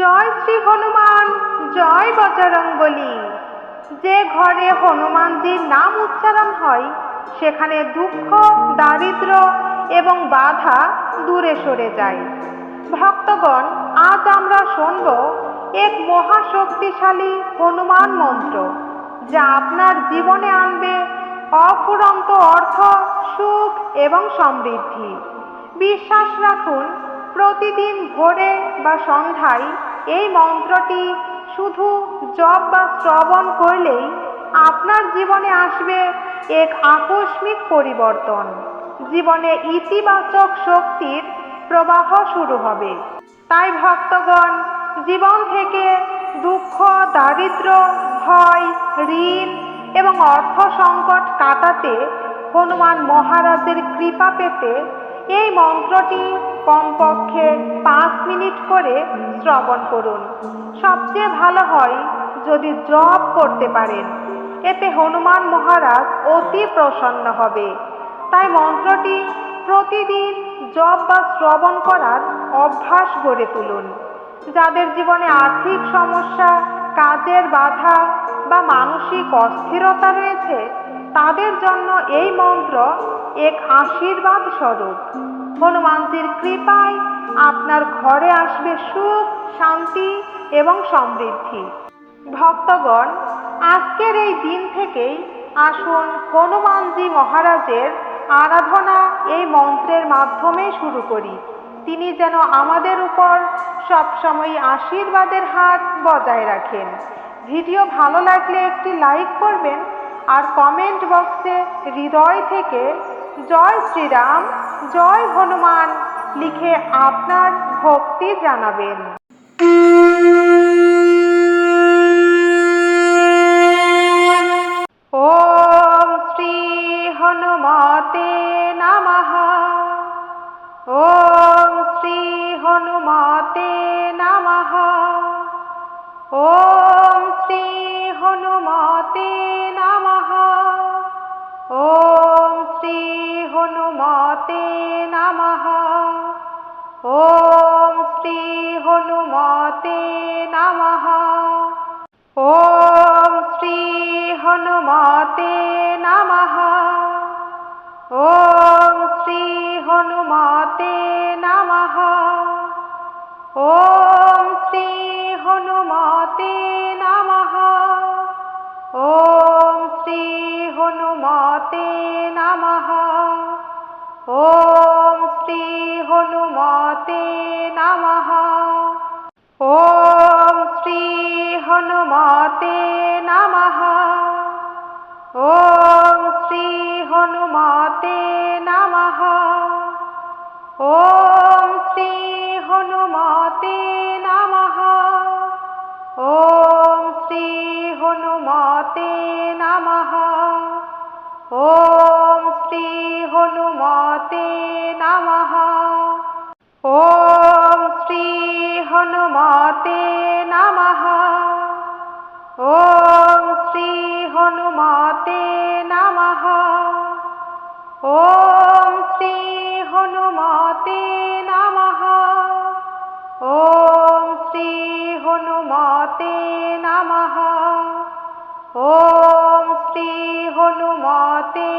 জয় শ্রী হনুমান, জয় বজরং বলি। যে ঘরে হনুমানজির নাম উচ্চারণ হয়, সেখানে দুঃখ, দারিদ্র এবং বাধা দূরে সরে যায়। ভক্তগণ, আজ আমরা শুনব এক মহাশক্তিশালী হনুমান মন্ত্র, যা আপনার জীবনে আনবে অফুরন্ত অর্থ, সুখ এবং সমৃদ্ধি। বিশ্বাস রাখুন, প্রতিদিন ভোরে বা সন্ধ্যায় এই মন্ত্রটি শুধু জপ বা শ্রবণ করলেই আপনার জীবনে আসবে এক আকস্মিক পরিবর্তন। জীবনে ইতিবাচক শক্তির প্রবাহ শুরু হবে। তাই ভক্তগণ, জীবন থেকে দুঃখ, দারিদ্র, ভয়, ঋণ এবং অর্থ সংকট কাটাতে হনুমান মহারাজের কৃপা পেতে এই মন্ত্রটি কমপক্ষে পাঁচ মিনিট করে শ্রবণ করুন। সবচেয়ে ভালো হয় যদি জপ করতে পারেন। এতে হনুমান মহারাজ অতি প্রসন্ন হবে। তাই মন্ত্রটি প্রতিদিন জপ বা শ্রবণ করার অভ্যাস গড়ে তুলুন। যাদের জীবনে আর্থিক সমস্যা, কাজের বাধা বা মানসিক অস্থিরতা রয়েছে, তাদের জন্য এই মন্ত্র এক আশীর্বাদ স্বরূপ। হনুমানজির কৃপায় আপনার ঘরে আসবে সুখ, শান্তি এবং সমৃদ্ধি। ভক্তগণ, আজকের এই দিন থেকেই আসুন হনুমানজি মহারাজের আরাধনা এই মন্ত্রের মাধ্যমে শুরু করি। তিনি যেন আমাদের উপর সবসময় আশীর্বাদের হাত বজায় রাখেন। ভিডিও ভালো লাগলে একটি লাইক করবেন আর কমেন্ট বক্সে হৃদয় থেকে জয় শ্রীরাম জয় হনুমান লিখে আপনার ভক্তি জানাবেন। ওম শ্রী হনুমতে নমঃ। ওম শ্রী হনুমতে নমঃ। ওম শ্রী হনুমতে নমঃ। ওম হনুমতে নমঃ ওম শ্রী হনুমতে নমঃ ওম শ্রী হনুমতে নমঃ ওম শ্রী হনুমতে নমঃ ওম শ্রী হনুমতে ॐ श्री हनुमते नमः ॐ श्री हनुमते नमः ॐ श्री हनुमते नमः ॐ श्री हनुमते नमः ॐ श्री हनुमते नमः ॐ श्री ভগবতে নম ও শ্রী হনুমতে নম ও শ্রী হনুমতে নম ও শ্রী হনুমতে নম ও শ্রী হনুমতে নম ও শ্রী হনুমতে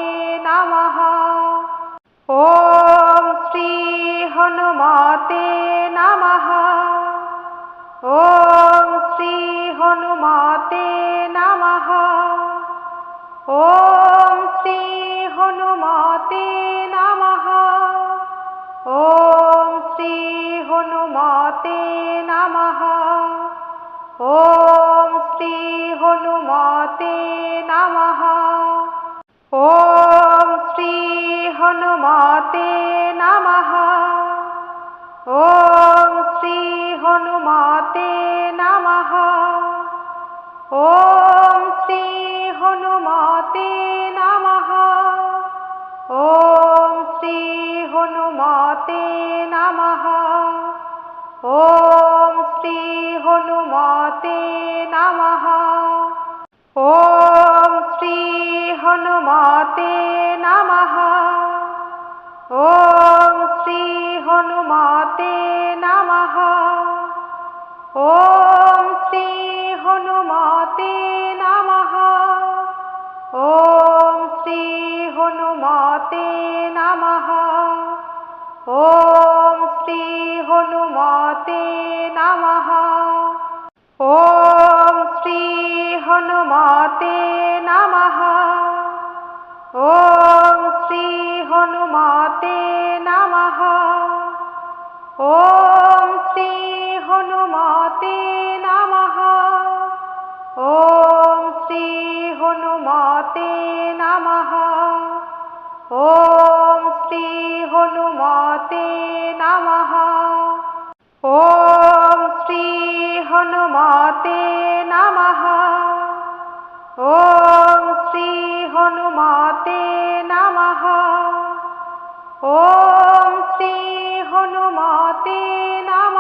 হনুমতে নমঃ ওম শ্রী হনুমতে নমঃ ওম শ্রী হনুমতে নমঃ ওম শ্রী হনুমতে নমঃ ওম শ্রী হনুমতে নমঃ ওম শ্রী হনুমতে নমঃ ॐ सी हनुमती नमः। ॐ नमः ॐ श्री हनुमते नमः ॐ श्री हनुमते नमः ॐ श्री हनुमते ভগবতে নম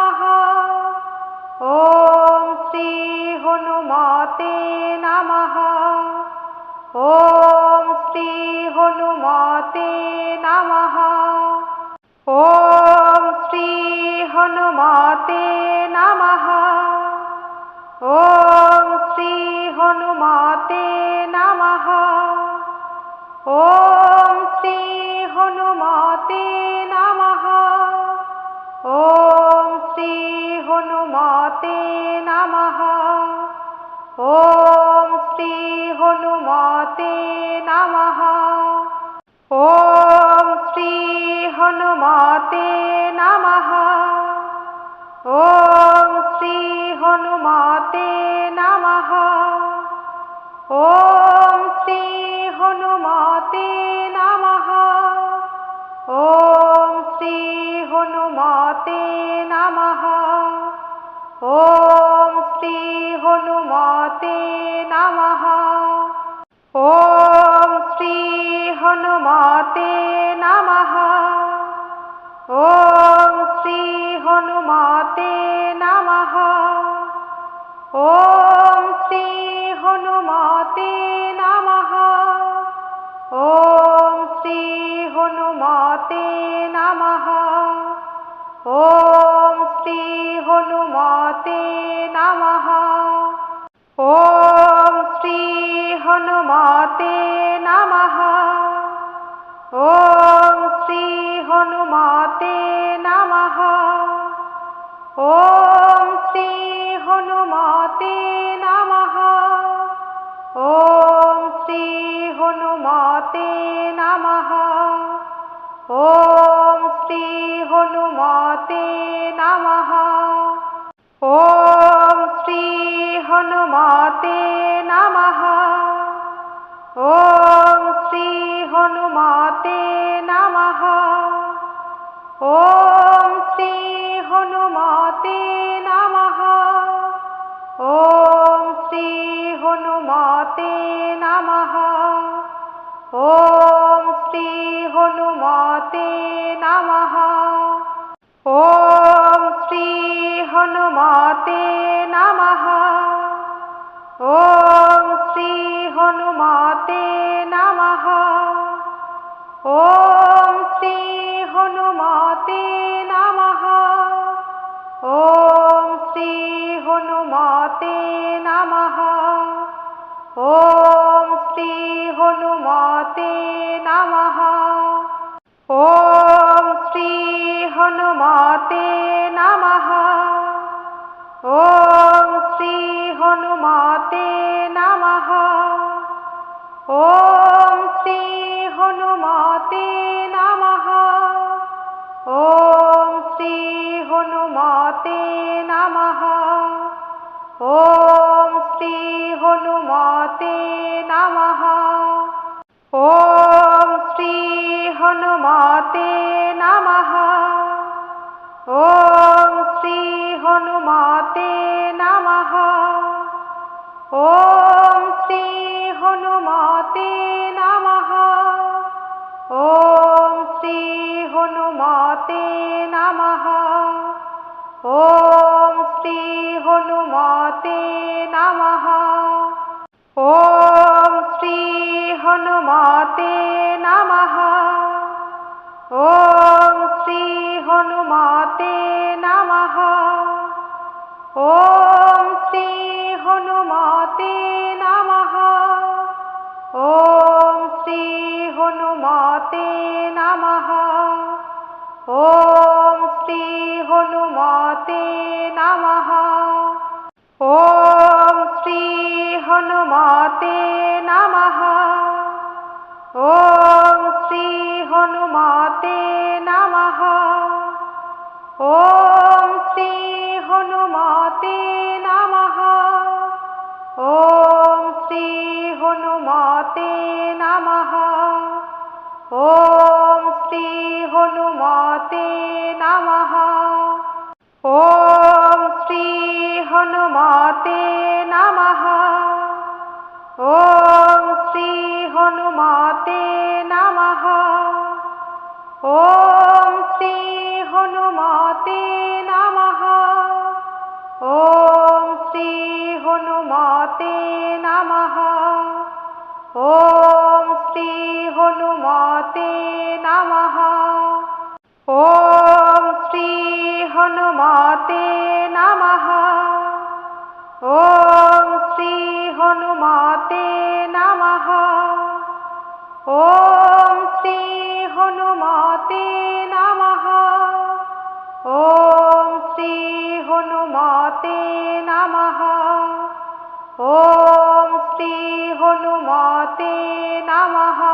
ও শ্রী হনুমতে নম ও শ্রী হনুমতে নম ও শ্রী হনুমতে নম ও শ্রী হনুমতে নম ও শ্রী হনুমতে নমঃ ॐ श्रीहनुमते नमः ॐ श्रीहनुमते नमः ॐ श्रीहनुमते नमः ॐ श्रीहनुमते नमः ॐ श्रीहनुमते नमः ॐ श्री हनुमते नमः ॐ ी नाम ॐ श्री हनुमते नमः ॐ श्री हनुमते नमः ॐ श्री हनुमते नमः ॐ श्री हनुमते नमः ॐ श्री हनुमते नमः ॐ श्री हनुमते नमः শ্রীমতে হনুমতে নমঃ। ওম শ্রী হনুমতে নমঃ। ওম শ্রী হনুমতে নমঃ। ওম শ্রী হনুমতে নমঃ। ওম শ্রী হনুমতে নমঃ। ওম শ্রীমতে হনুমতে নমঃ। ওম শ্রী হনুমতে নমঃ। ওম শ্রী হনুমতে নমঃ। ওম শ্রী হনুমতে নমঃ। ওম শ্রী হনুমতে হনুমতে নমঃ ও শ্রী হনুমতে নম ও শ্রী হনুমতে हनुमते नम। ॐ श्री हनुमते नमः।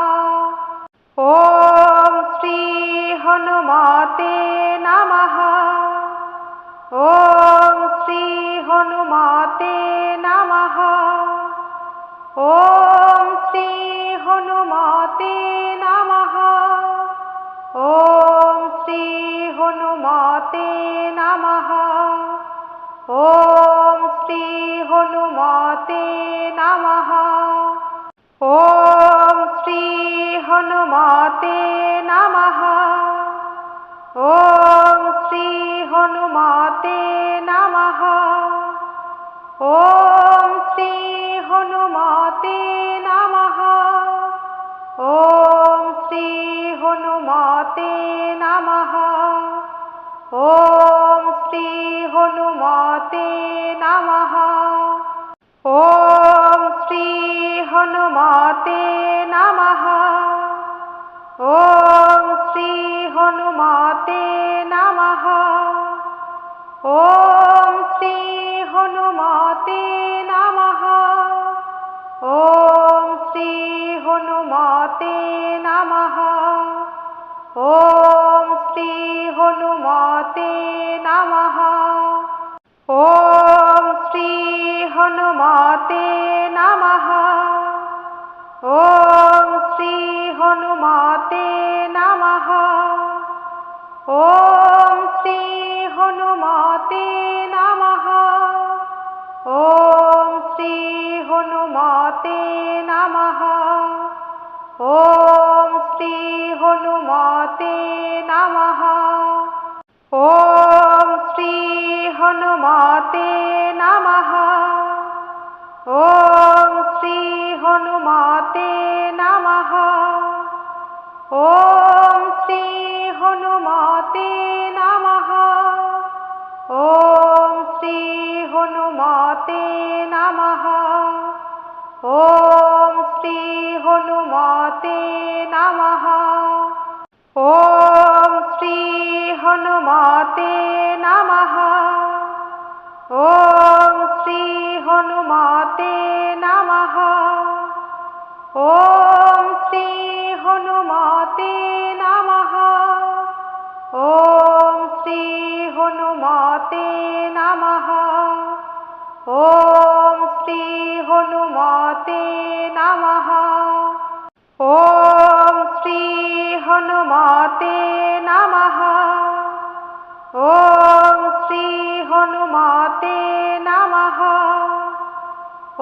ॐ श्री हनुमते नमः ॐ श्री हनुमते नमः ॐ श्री हनुमते नमः ॐ श्री हनुमते नमः ॐ श्री हनुमते नमः ॐ শ্রীমতে হনুমতে নমঃ। ওম শ্রী হনুমতে নমঃ। ওম শ্রী হনুমতে নমঃ। ওম শ্রী হনুমতে নমঃ। ওম শ্রী হনুমতে নমঃ। ওম শ্রী হনুমতে নমঃ। ওম শ্রী হনুমতে নমঃ। ওম শ্রী হনুমতে নমঃ। ওম শ্রী হনুমতে নমঃ। ওম শ্রী হনুমতে নমঃ। ওম হনুমতে নমঃ ওম শ্রী হনুমতে নমঃ ওম শ্রী হনুমতে নমঃ ওম ॐ श्रीहनुमते नमः ॐ श्रीहनुमते नमः ॐ श्रीहनुमते नमः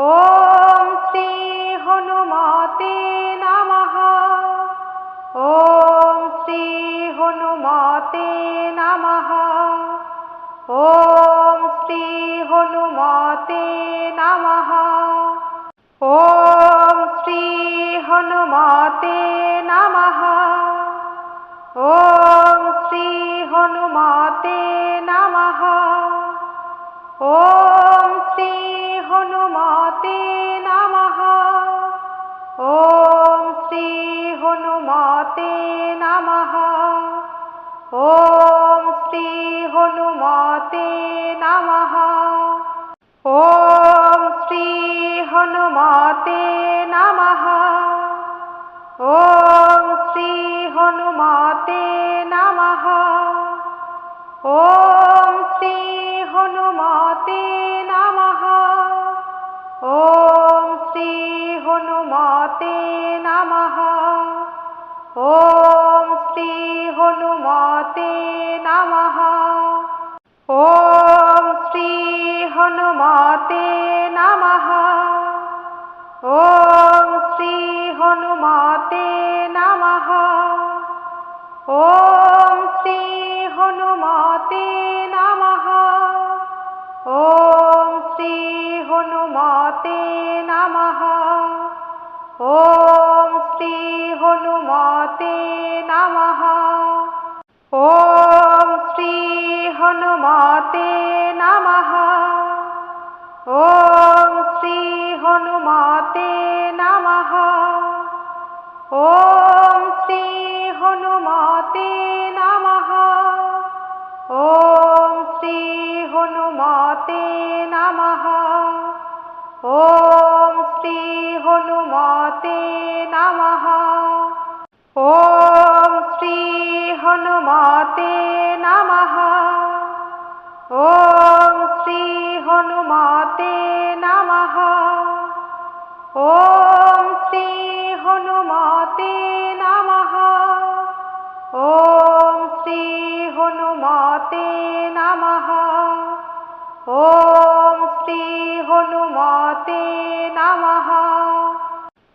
ॐ श्रीहनुमते नमः ॐ श्रीहनुमते नमः ॐ श्री ভগবতে নম। ও শ্রী হনুমতে নম। ও শ্রী হনুমতে নম। ও শ্রী হনুমতে নম। ও শ্রী হনুমতে নম। ও শ্রী হনুমতে ন ॐ श्री हनुमते नमः ॐ श्री हनुमते नमः ॐ श्री हनुमते नमः ॐ श्री हनुमते नमः ॐ श्री हनुमते नमः ॐ श्री ভগবতে নমঃ ওম শ্রী হনুমতে নমঃ ওম শ্রী হনুমতে নমঃ ওম শ্রী হনুমতে নমঃ ওম শ্রী হনুমতে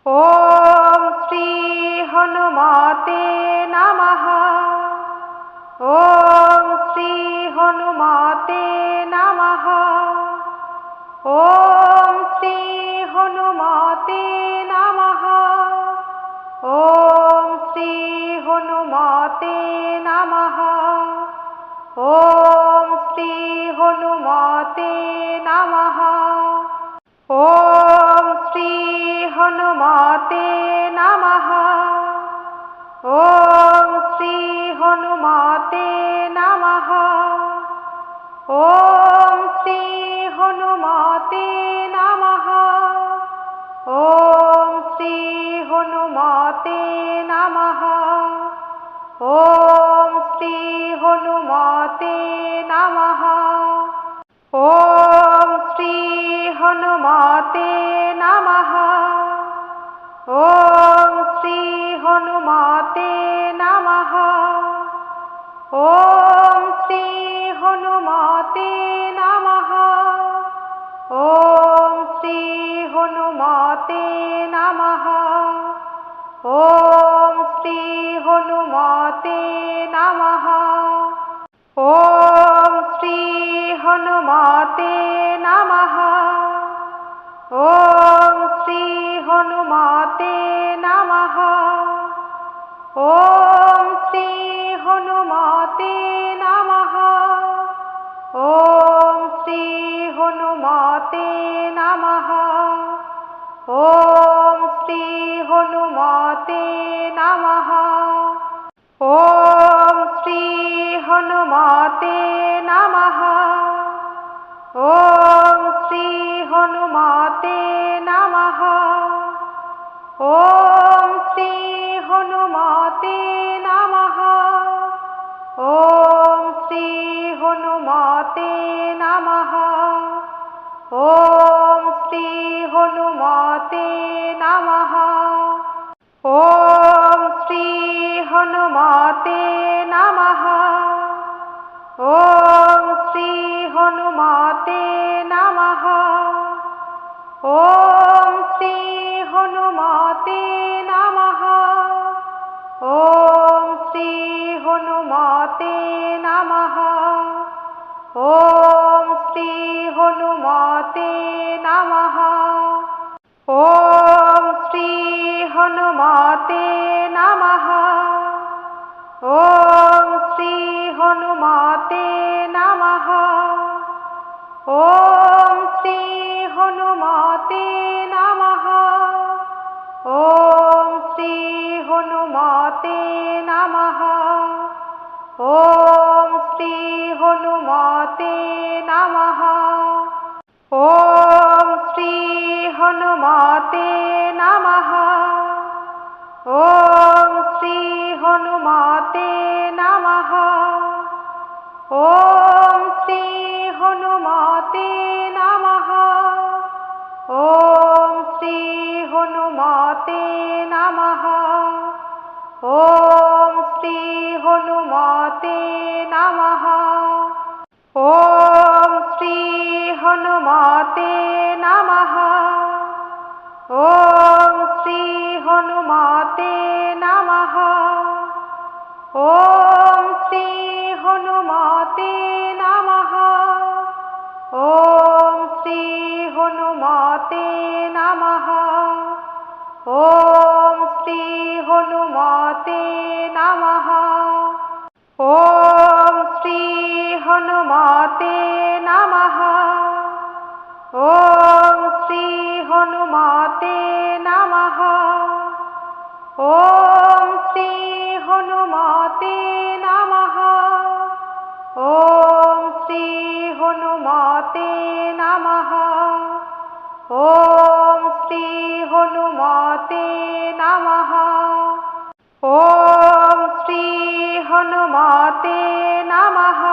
ஓ हनुमते नमः ॐ श्री हनुमते नमः ॐ श्री हनुमते नमः ॐ श्री हनुमते नमः ॐ ভগবতে নমঃ ওম শ্রী হনুমতে নমঃ ওম শ্রী হনুমতে নমঃ ওম শ্রী হনুমতে নমঃ ওম শ্রী হনুমতে নমঃ ওম শ্রী হনুমতে স্বস্তি হনুমতে নমঃ ওম শ্রী হনুমতে নমঃ ওম শ্রী হনুমতে নমঃ ওম শ্রী হনুমতে নমঃ ওম ভগবতে নমঃ ওম শ্রী হনুমতে নমঃ ওম শ্রী হনুমতে নমঃ ওম শ্রী হনুমতে নমঃ ওম শ্রী হনুমতে নমঃ ওম শ্রী হনুমতে Oh. হনুমতে নমঃ। ওম শ্রী হনুমতে নমঃ। ওম শ্রী হনুমতে নমঃ। ওম শ্রী হনুমতে নমঃ। ওম শ্রী হনুমতে নমঃ। ওম শ্রী হনুমতে নমঃ। ॐ श्रीहनुमते नमः ॐ श्रीहनुमते नमः ॐ श्रीहनुमते नमः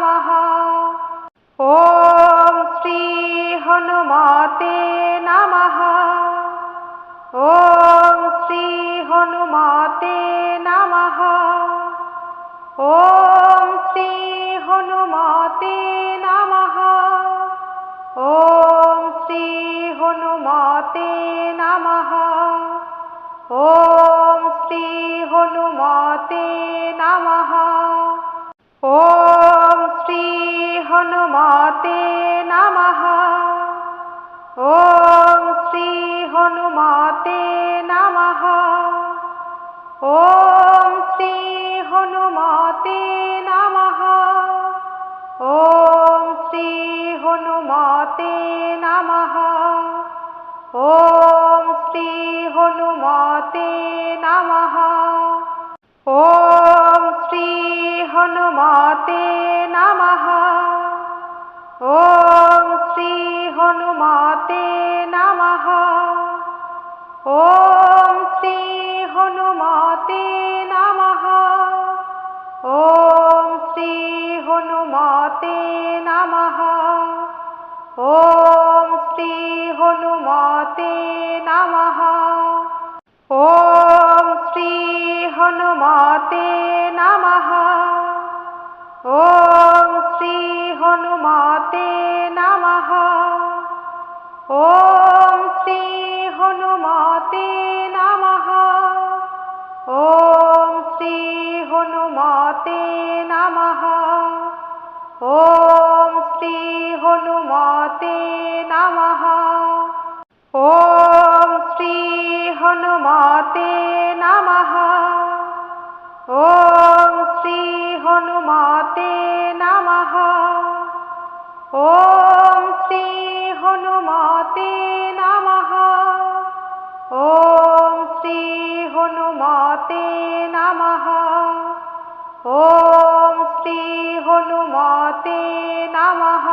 मः ओ ॐ श्रीहनुमते नमः ॐ श्रीहनुमते नमः ॐ श्रीहनुमते नमः ॐ श्रीहनुमते नमः ॐ श्रीहनुमते नमः ॐ हनुमते नमः ॐ श्री हनुमते नमः ॐ श्री हनुमते नमः ॐ श्री हनुमते नमः ॐ श्री हनुमते नमः ॐ श्री हनुमते ॐ श्रीहनुमते नमः ॐ श्रीहनुमते नमः ॐ श्रीहनुमते नमः